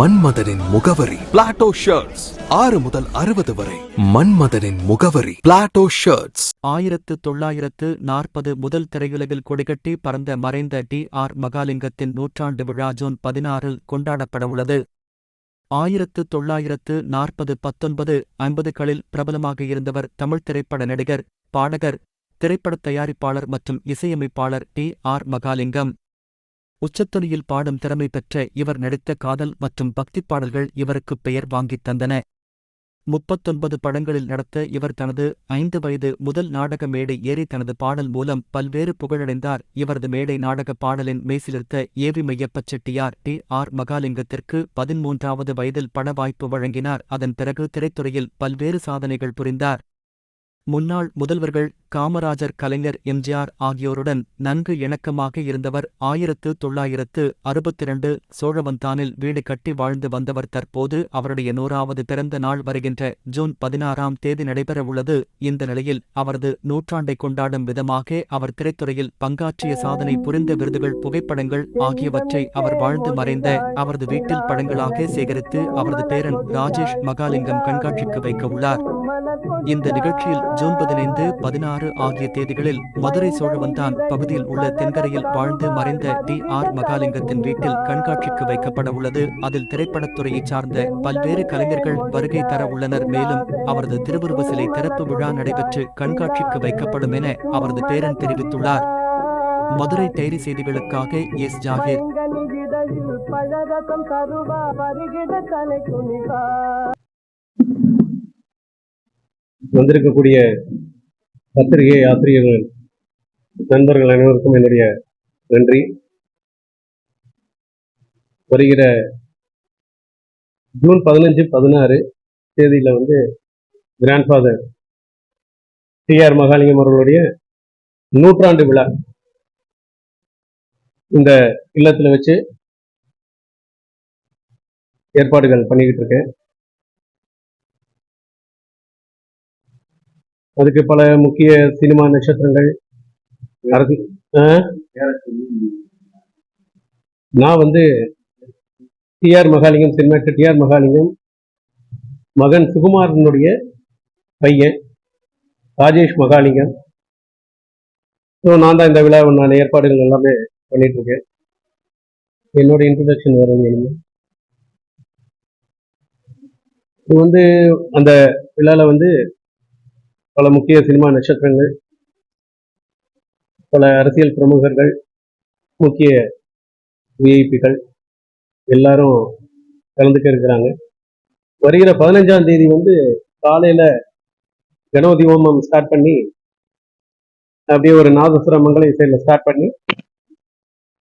மன்மதனின் முகவரி. Plato shirts ஆறு முதல் அறுபது வரை. மன்மதனின் முகவரி. பிளாட்டோ ஷர்ட்ஸ் ஆயிரத்து தொள்ளாயிரத்து நாற்பது முதல் திரையுலகில் கொடிகட்டி பறந்த மறைந்த டி ஆர் மகாலிங்கத்தின் நூற்றாண்டு விழா ஜூன் பதினாறில் கொண்டாடப்படவுள்ளது ஆயிரத்து தொள்ளாயிரத்து நாற்பது பத்தொன்பது ஐம்பதுகளில் பிரபலமாக இருந்தவர் தமிழ் திரைப்பட நடிகர் பாடகர் திரைப்பட தயாரிப்பாளர் மற்றும் இசையமைப்பாளர் டி ஆர் மகாலிங்கம். உச்சத்துணியில் பாடும் திறமை பெற்ற இவர் நடித்த காதல் மற்றும் பக்திப் பாடல்கள் இவருக்கு பெயர் வாங்கித் தந்தன. முப்பத்தொன்பது படங்களில் நடத்த இவர் தனது ஐந்து வயது முதல் நாடக மேடை ஏறி தனது பாடல் மூலம் பல்வேறு புகழடைந்தார். இவரது மேடை நாடக பாடலின் மெய்சிலிருத்த AV Meiyappa Chettiar T R மகாலிங்கத்திற்கு பதிமூன்றாவது வயதில் பட வாய்ப்பு வழங்கினார். அதன் பிறகு திரைத்துறையில் பல்வேறு சாதனைகள் புரிந்தார். முன்னாள் முதல்வர்கள் காமராஜர் கலைஞர் எம்ஜிஆர் ஆகியோருடன் நன்கு இணக்கமாக இருந்தவர் ஆயிரத்து தொள்ளாயிரத்து அறுபத்திரண்டு சோழவந்தானில் வீடு கட்டி வாழ்ந்து வந்தவர். தற்போது அவருடைய நூறாவது பிறந்த நாள் வருகின்ற ஜூன் பதினாறாம் தேதி நடைபெறவுள்ளது. இந்த நிலையில் அவரது நூற்றாண்டை கொண்டாடும் விதமாக அவர் திரைத்துறையில் பங்காற்றிய சாதனை புரிந்த விருதுகள் புகைப்படங்கள் ஆகியவற்றை அவர் வாழ்ந்து மறைந்த அவரது வீட்டில் படங்களாக சேகரித்து அவரது பேரன் ராஜேஷ் மகாலிங்கம் கண்காட்சிக்கு வைக்க உள்ளார். இந்த நிகழ்ச்சியில் ஜூன் பதினைந்து பதினாறு ஆகிய தேதிகளில் மதுரை சோழவந்தான் பகுதியில் உள்ள தென்கரையில் வாழ்ந்து மறைந்த டி ஆர் மகாலிங்கத்தின் வீட்டில் கண்காட்சிக்கு வைக்கப்பட உள்ளது. அதில் திரைப்படத்துறையைச் சார்ந்த பல்வேறு கலைஞர்கள் வருகை தர உள்ளனர். மேலும் அவரது திருவுருவ சிலை திறப்பு விழா நடைபெற்று கண்காட்சிக்கு வைக்கப்படும் என அவரது பேரன் தெரிவித்துள்ளார். மதுரை டைரி செய்திகளுக்காக எஸ். ஜாகிர் பழரசம் தருவா வருகிற கலை துணிவா வந்திருக்கக்கூடிய பத்திரிகை ஆசிரியர்கள் நண்பர்கள் அனைவருக்கும் என்னுடைய நன்றி. வருகிற ஜூன் பதினஞ்சு பதினாறு தேதியில் வந்து கிராண்ட்ஃபாதர் டி ஆர் மகாலிங்கம் அவர்களுடைய நூற்றாண்டு விழா இந்த இல்லத்தில் வச்சு ஏற்பாடுகள் பண்ணிக்கிட்டு இருக்கேன். அதுக்கு பல முக்கிய சினிமா நட்சத்திரங்கள். அரசு ஆ? நான் வந்து TR Mahalingam cinema actor TR Mahalingam. மகன் சுகுமாரனுடைய பையன் ராஜேஷ் மகாலிங்கம். ஸோ நான் தான் இந்த விழாவை நான் ஏற்பாடுகள் எல்லாமே பண்ணிட்டு இருக்கேன் என்னோட இன்ட்ரடக்ஷன் வரும் வேணுமா இது வந்து அந்த விழாவில் வந்து பல முக்கிய சினிமா நட்சத்திரங்கள் பல அரசியல் பிரமுகர்கள் முக்கிய விஐபிகள் எல்லாரும் கலந்துக்க இருக்கிறாங்க. வருகிற பதினஞ்சாம் தேதி வந்து காலையில கணபதி ஹோமம் ஸ்டார்ட் பண்ணி அப்படியே ஒரு நாதசுர மங்கள இசையில ஸ்டார்ட் பண்ணி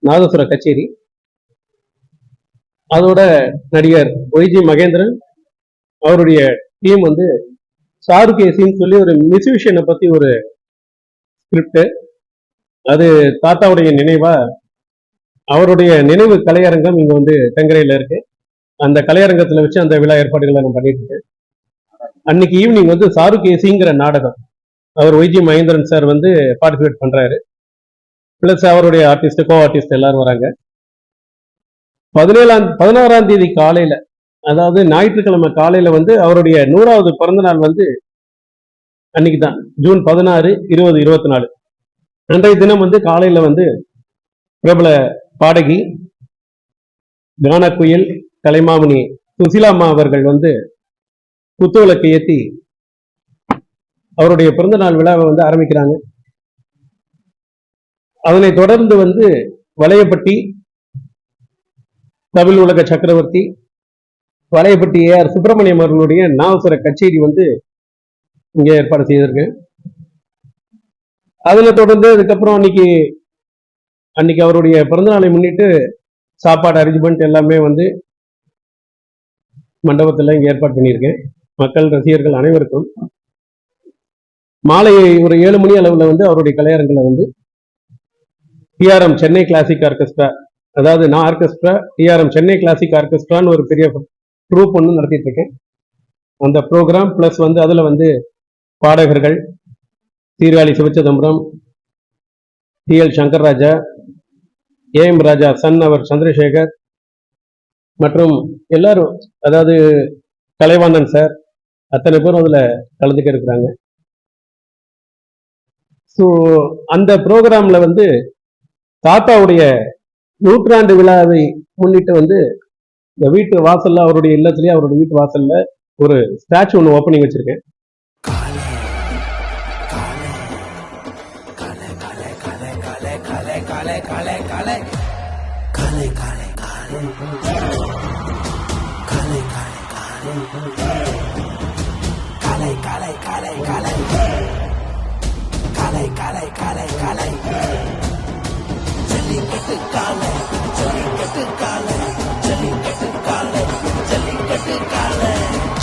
நாதசுர கச்சேரி. அதோட நடிகர் ஒய்ஜி மகேந்திரன் அவருடைய டீம் வந்து சாருகேசின்னு சொல்லி ஒரு மியூசிஷியனை பத்தி ஒரு ஸ்கிரிப்ட் அது தாத்தாவுடைய நினைவா? அவருடைய நினைவு கலையரங்கம் இங்க வந்து தெங்கரையில இருக்கு. அந்த கலையரங்கத்துல வச்சு அந்த விழா ஏற்பாடுகளை நான் பண்ணிட்டு இருக்கேன் அன்னைக்கு ஈவினிங் வந்து சாருகேசிங்கிற நாடகம். அவர் ஒய்ஜி மகேந்திரன் சார் வந்து பார்ட்டிசிபேட் பண்றாரு. பிளஸ் அவருடைய ஆர்டிஸ்ட் கோ ஆர்டிஸ்ட் எல்லாரும் வராங்க. பதினேழாம் பதினாறாம் தேதி காலையில அதாவது ஞாயிற்றுக்கிழமை காலையில வந்து அவருடைய நூறாவது பிறந்த நாள் வந்து அன்னைக்கு தான் ஜூன் பதினாறு இருபது இருபத்தி நாலு அன்றைய தினம் வந்து காலையில வந்து பிரபல பாடகி கானக்குயில் கலைமாமணி சுசிலாம்மா அவர்கள் வந்து குத்துவிளக்கு ஏத்தி அவருடைய பிறந்த நாள் விழாவை வந்து ஆரம்பிக்கிறாங்க. அதனை தொடர்ந்து வந்து வளையப்பட்டி தமிழ் உலக சக்கரவர்த்தி வளையப்பட்டி ஏஆர் சுப்பிரமணியம் அவர்களுடைய நாவசர கச்சேரி வந்து இங்கே ஏற்பாடு செய்திருக்கேன் அதில் தொடர்ந்து அதுக்கப்புறம் அன்னைக்கு அன்னைக்கு அவருடைய பிறந்தநாளை முன்னிட்டு சாப்பாடு அரேஞ்ச்மெண்ட் எல்லாமே வந்து மண்டபத்தில் இங்கே ஏற்பாடு பண்ணியிருக்கேன். மக்கள் ரசிகர்கள் அனைவருக்கும். மாலை ஒரு ஏழு மணி அளவில் வந்து அவருடைய கலையரங்கில் வந்து டிஆர்எம் சென்னை கிளாசிக் ஆர்கெஸ்ட்ரா அதாவது நான் ஆர்கெஸ்ட்ரா டிஆர்எம் சென்னை கிளாசிக் ஆர்கெஸ்ட்ரான்னு ஒரு பெரிய குரூப் ஒன்று நடத்திட்டு இருக்கேன் அந்த ப்ரோக்ராம் ப்ளஸ் வந்து அதில் வந்து பாடகர்கள் Sirkazhi Sivachidambaram T L Shankar Raja AM Raja son அவர் சந்திரசேகர் மற்றும் எல்லாரும் அதாவது கலைவாணன் சார் அத்தனை பேரும் அதில் கலந்துக்க இருக்கிறாங்க. ஸோ அந்த ப்ரோக்ராம்ல வந்து தாத்தாவுடைய நூற்றாண்டு விழாவை முன்னிட்டு வந்து இந்த வீட்டு வாசல்ல அவருடைய இல்லத்திலேயே அவருடைய வீட்டு வாசல்ல ஒரு ஸ்டாச்சு ஒன்று ஓப்பனிங் வச்சிருக்கேன்